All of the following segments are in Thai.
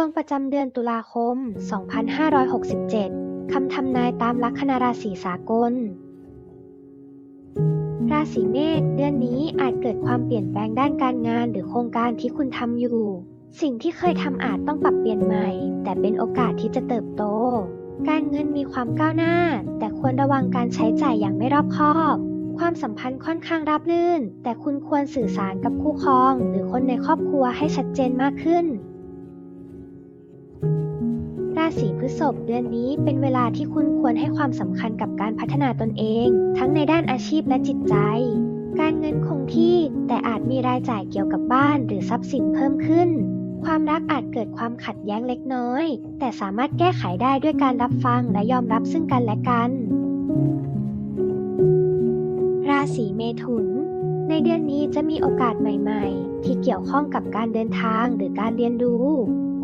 วงประจำเดือนตุลาคม 2567 คำทำนายตามลัคนาราศีสากล ราศีเมษเดือนนี้อาจเกิดความเปลี่ยนแปลงด้านการงานหรือโครงการที่คุณทำอยู่ สิ่งที่เคยทำอาจต้องปรับเปลี่ยนใหม่ แต่เป็นโอกาสที่จะเติบโต การเงินมีความก้าวหน้า แต่ควรระวังการใช้จ่ายอย่างไม่รอบคอบความสัมพันธ์ค่อนข้างราบรื่น แต่คุณควรสื่อสารกับคู่ครอง หรือคนในครอบครัวให้ชัดเจนมากขึ้น ราศีพฤษภเดือนนี้เป็นเวลาที่คุณควรให้ความสำคัญกับการพัฒนาตนเอง ทั้งในด้านอาชีพและจิตใจ การเงินคงที่แต่อาจมีรายจ่ายเกี่ยวกับบ้านหรือทรัพย์สินเพิ่มขึ้น ความรักอาจเกิดความขัดแย้งเล็กน้อย แต่สามารถแก้ไขได้ด้วยการรับฟังและยอมรับซึ่งกันและกัน ราศีเมถุนในเดือนนี้จะมีโอกาสใหม่ ๆ ที่เกี่ยวข้องกับการเดินทางหรือการเรียนรู้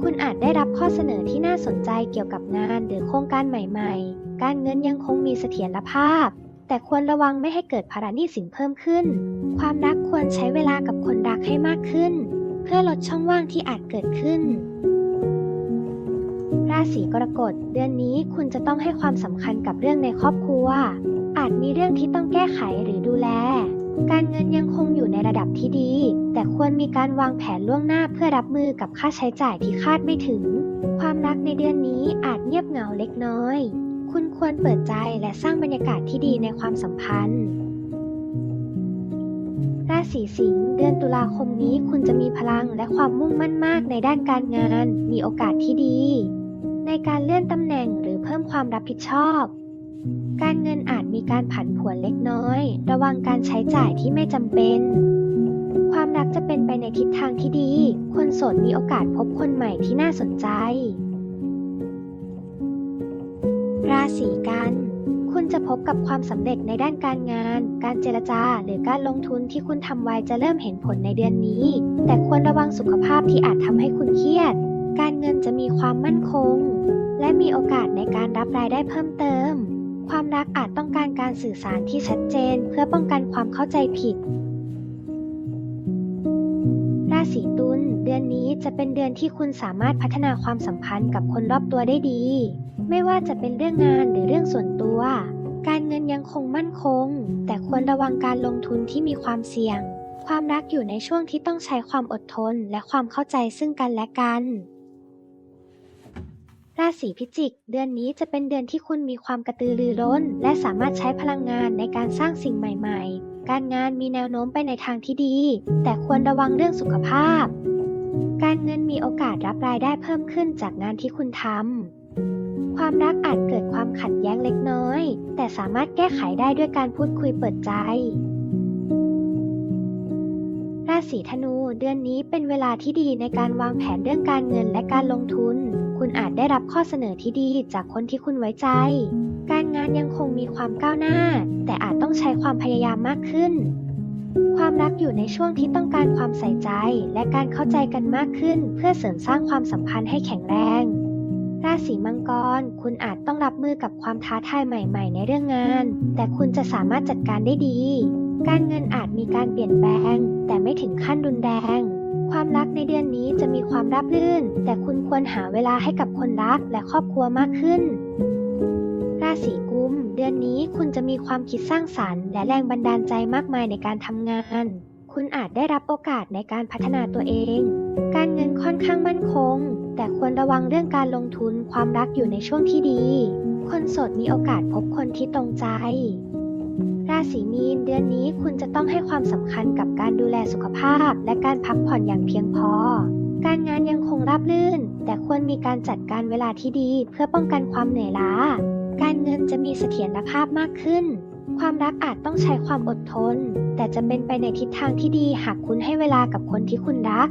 คุณอาจได้รับข้อเสนอที่น่าสนใจเกี่ยวกับงานหรือโครงการใหม่ๆ การเงินยังคงมีเสถียรภาพ แต่ควรระวังไม่ให้เกิดภาระหนี้สินเพิ่มขึ้น ความรักควรใช้เวลากับคนรักให้มากขึ้น เพื่อลดช่องว่างที่อาจเกิดขึ้น ราศีกรกฎเดือนนี้คุณจะต้องให้ความสำคัญกับเรื่องในครอบครัว อาจมีเรื่องที่ต้องแก้ไขหรือดูแล การเงินยังคงอยู่ในระดับที่ดี แต่ควรมีการวางแผนล่วงหน้าเพื่อรับมือกับค่าใช้จ่ายที่คาดไม่ถึง ความรักในเดือนนี้อาจเงียบเหงาเล็กน้อย คุณควรเปิดใจและสร้างบรรยากาศที่ดีในความสัมพันธ์ ราศีสิงห์เดือนตุลาคมนี้คุณจะมีพลังและความมุ่งมั่นมากในด้านการงาน มีโอกาสที่ดี ในการเลื่อนตำแหน่งหรือเพิ่มความรับผิดชอบ การเงินอาจมีการผันผวนเล็กน้อย ระวังการใช้จ่ายที่ไม่จำเป็น ความรักจะเป็นไปในทิศทางที่ดี คนโสดมีโอกาสพบคนใหม่ที่น่าสนใจ ราศีกัน คุณจะพบกับความสำเร็จในด้านการงาน การเจรจา หรือการลงทุนที่คุณทำไว้จะเริ่มเห็นผลในเดือนนี้ แต่ควรระวังสุขภาพที่อาจทำให้คุณเครียด การเงินจะมีความมั่นคง และมีโอกาสในการรับรายได้เพิ่มเติม ความรักอาจต้องการการสื่อสารที่ชัดเจนเพื่อป้องกันความเข้าใจผิด ราศีตุลเดือนนี้จะเป็นเดือนที่คุณสามารถพัฒนาความสัมพันธ์กับคนรอบตัวได้ดี ไม่ว่าจะเป็นเรื่องงานหรือเรื่องส่วนตัว การเงินยังคงมั่นคง แต่ควรระวังการลงทุนที่มีความเสี่ยง ความรักอยู่ในช่วงที่ต้องใช้ความอดทนและความเข้าใจซึ่งกันและกัน ราศีพิจิก เดือนนี้จะเป็นเดือนที่คุณมีความกระตือรือร้น และสามารถใช้พลังงานในการสร้างสิ่งใหม่ ๆ การงานมีแนวโน้มไปในทางที่ดี แต่ควรระวังเรื่องสุขภาพ การเงินมีโอกาสรับรายได้เพิ่มขึ้นจากงานที่คุณทำความรักอาจเกิดความขัดแย้งเล็กน้อย แต่สามารถแก้ไขได้ด้วยการพูดคุยเปิดใจ ราศีธนู เดือนนี้เป็นเวลาที่ดีในการวางแผนเรื่องการเงินและการลงทุน คุณอาจได้รับข้อเสนอที่ดีจากคนที่คุณไว้ใจ การงานยังคงมีความก้าวหน้า แต่อาจต้องใช้ความพยายามมากขึ้น ความรักอยู่ในช่วงที่ต้องการความใส่ใจ และการเข้าใจกันมากขึ้น เพื่อเสริมสร้างความสัมพันธ์ให้แข็งแรง ราศีมังกร คุณอาจต้องรับมือกับความท้าทายใหม่ๆ ในเรื่องงาน แต่คุณจะสามารถจัดการได้ดี การเงินอาจมีการเปลี่ยนแปลง แต่ไม่ถึงขั้นรุนแรง ความรักในเดือนนี้จะมีความราบรื่น แต่คุณควรหาเวลาให้กับคนรักและครอบครัวมากขึ้น ราศีกุม เดือนนี้คุณจะมีความคิดสร้างสรรค์ และแรงบันดาลใจมากมายในการทำงาน คุณอาจได้รับโอกาสในการพัฒนาตัวเอง การเงินค่อนข้างมั่นคง แต่ควรระวังเรื่องการลงทุนความรักอยู่ในช่วงที่ดี คนโสดมีโอกาสพบคนที่ตรงใจ ราศีมีนเดือนนี้คุณจะต้องให้ความสำคัญกับการดูแลสุขภาพ และการพักผ่อนอย่างเพียงพอ การงานยังคงราบรื่น แต่ควรมีการจัดการเวลาที่ดี เพื่อป้องกันความเหนื่อยล้า การเงินจะมีเสถียรภาพมากขึ้น ความรักอาจต้องใช้ความอดทน แต่จะเป็นไปในทิศทางที่ดีหากคุณให้เวลากับคนที่คุณรัก